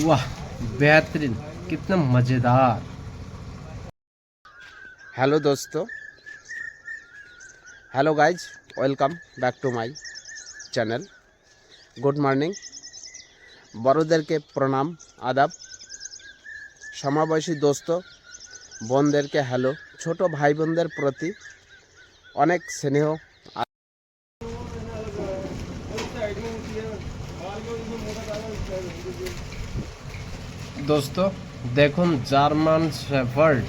वाह बेहतरीन कितना मज़ेदार হ্যালো দোস্ত hello guys welcome back to my channel good morning বড়োদেরকে প্রণাম আদাব সমাবয়সী দোস্ত বোনদেরকে হ্যালো ছোট ভাই বোনদের প্রতি অনেক স্নেহ দোস্ত দেখুন জার্মান শেফার্ড।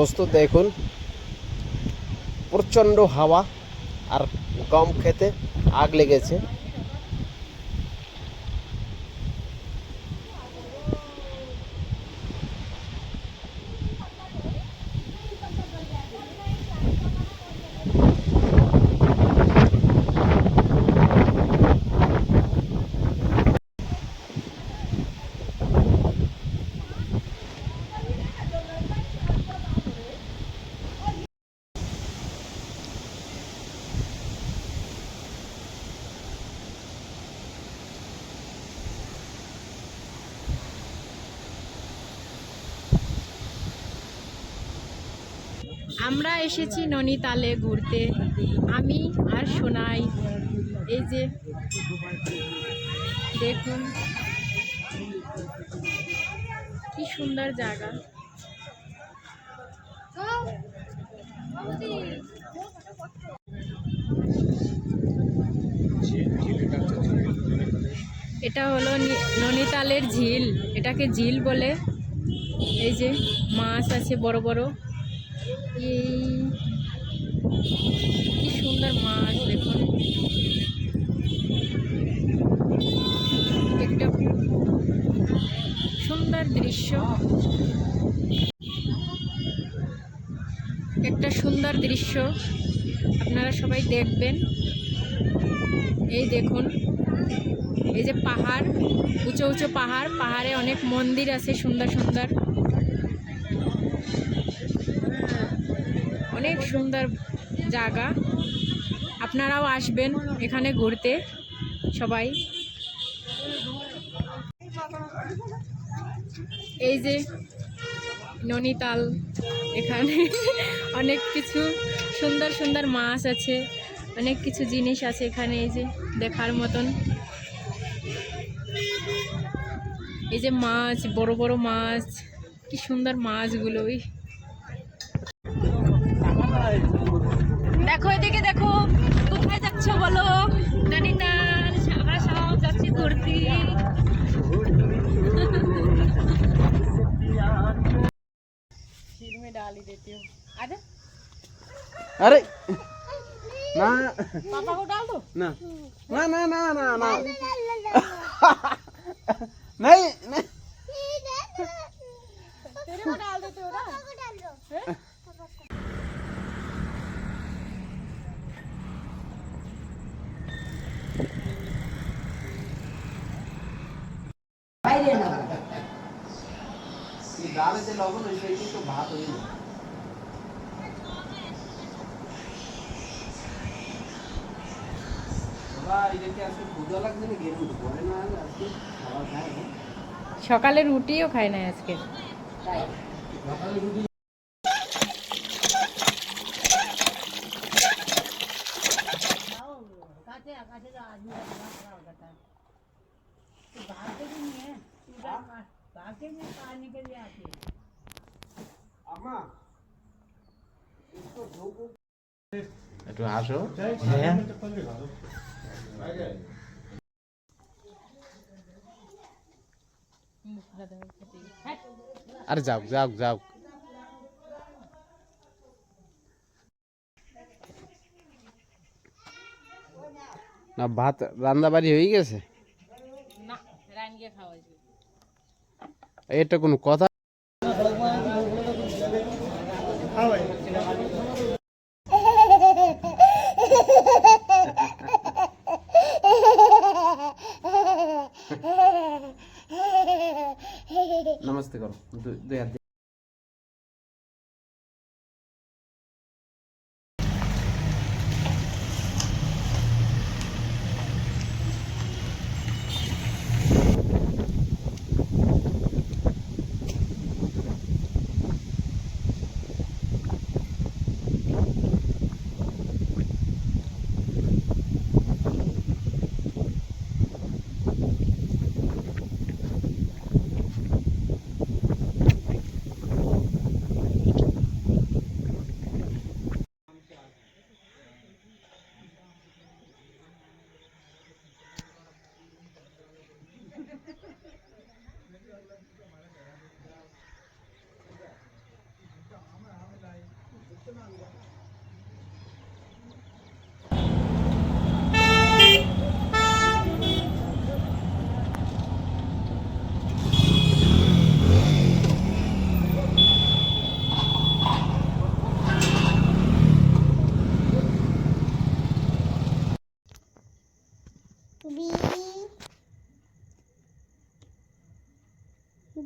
দোস্ত দেখুন। প্রচণ্ড হাওয়া আর গম খেতে আগ লেগেছে। আমরা এসেছি ননিতালে ঘুরতে। আমি আর সোনাই। এই যে, দেখুন। কি সুন্দর জায়গা। এটা হলো ননিতালের ঝিল। এটাকে ঝিল বলে। এই যে মাছ আছে বড় বড়। এই কি সুন্দর মাছ দেখুন একটা সুন্দর দৃশ্য একটা সুন্দর দৃশ্য আপনারা সবাই দেখবেন এই দেখুন, এই যে পাহাড়, উঁচু উঁচু পাহাড়, পাহাড়ে অনেক মন্দির আছে, সুন্দর সুন্দর অনেক সুন্দর জায়গা। আপনারাও আসবেন এখানে ঘুরতে, সবাই। এই যে ননিতাল এখানে অনেক কিছু, সুন্দর সুন্দর মাছ আছে, অনেক কিছু জিনিস আছে এখানে, এই যে দেখার মতন। এই যে মাছ, বড় বড় মাছ, কি সুন্দর মাছগুলো ওই দেখো এদিকে দেখো কোথায় যাচ্ছ বলো নানিতাল আমরা সব যাচ্ছি ঘুরতে खीर में डाल ही देती हूँ आजा আরে না पापा को डाल दो না না না না না না नहीं नहीं तेरे को डाल देते हो ना এই ডালে যে লবণ হয় সেই কিন্তু ভাত হয়ে যায় বাবা, এদেরকে আজকে ক্ষুধা লাগছে না গেরুন পরে না আজকে খাবার খায় না আজকে সকালে রুটি আম্মা একটু হাসো হ্যাঁ আরে যাও যাও যাও না ভাত রান্না বাড়ি হয়ে গেছে? না রানিয়ে খাওয়া এটা কোনো কথা? নমস্তে করো দু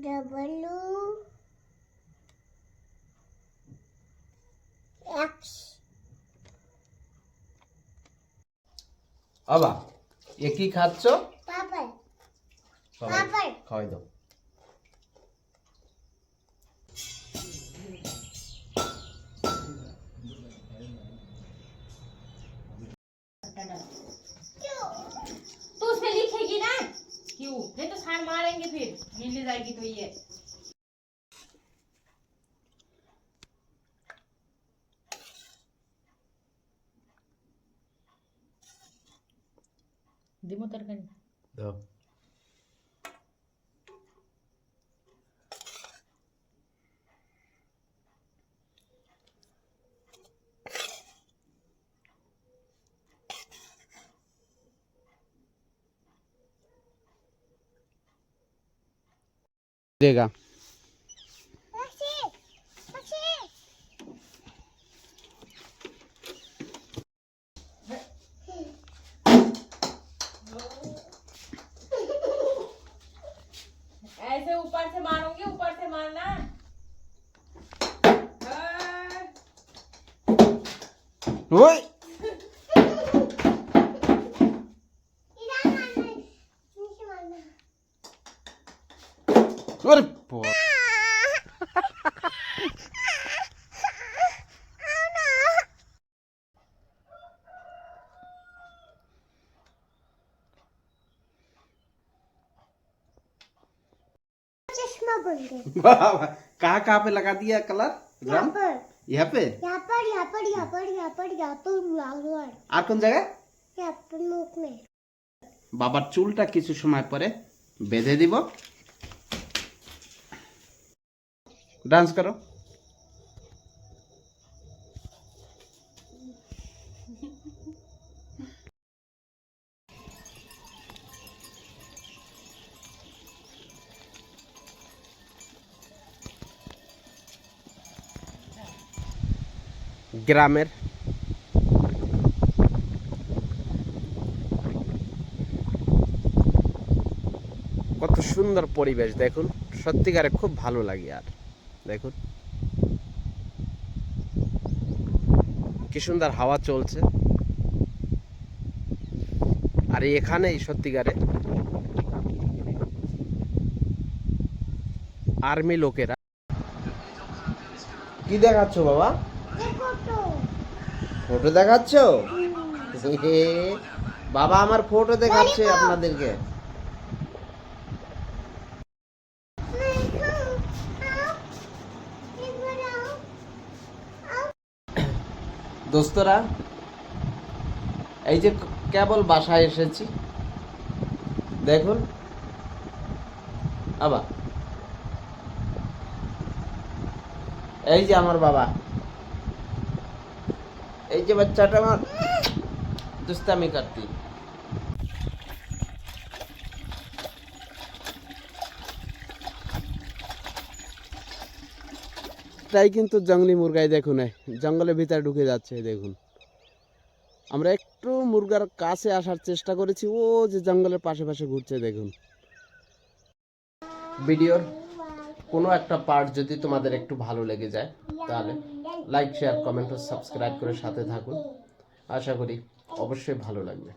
W X. বাবা এ কি খাচ্ছ? পাপড়। পাপড়। খাওয়াই দাও। क्यों? फिर तो छान मारेंगे फिर। मिल जाएगी तो ये। दिमो तरकारी दो देगा ऐसे ऊपर से मारोगे ऊपर से मारना हाँ। ओए कहाँ कहाँ पे लगा दिया कलर यहाँ रंग पर यहाँ पे यहाँ पर यहाँ पर यहाँ पर यहाँ पर यहाँ पर यहाँ पर আর কোন জায়গায় यहाँ पर मुख में বাবার চুলটা কিছু সময় পরে বেঁধে দিব ডান্স করো গ্রামের। কত সুন্দর পরিবেশ, দেখুন। সত্যিকারে খুব ভালো লাগে আর, দেখুন। কি সুন্দর হাওয়া চলছে। আর এখানেই সত্যিকারে আর্মি লোকেরা। কি দেখাচ্ছ বাবা? ফটো দেখাচ্ছ? বাবা আমার ফটো দেখাচ্ছে আপনাদেরকে। দোস্তরা এই যে কেবল বাসায় এসেছি দেখুন। আবার এই যে আমার বাবা। এই যে বাচ্চাটা আমার দুস্তামি করতি। তাই কিন্তু জঙ্গলি মুরগাই দেখুন জঙ্গলের ভিতরে ঢুকে যাচ্ছে দেখুন। আমরা একটু মুরগার কাছে আসার চেষ্টা করেছি ও যে জঙ্গলের পাশে পাশে ঘুরছে দেখুন। ভিডিওর কোনো একটা পার্ট যদি তোমাদের একটু ভালো লেগে যায় তাহলে লাইক শেয়ার কমেন্ট ও সাবস্ক্রাইব করে সাথে থাকুন। আশা করি অবশ্যই ভালো লাগবে।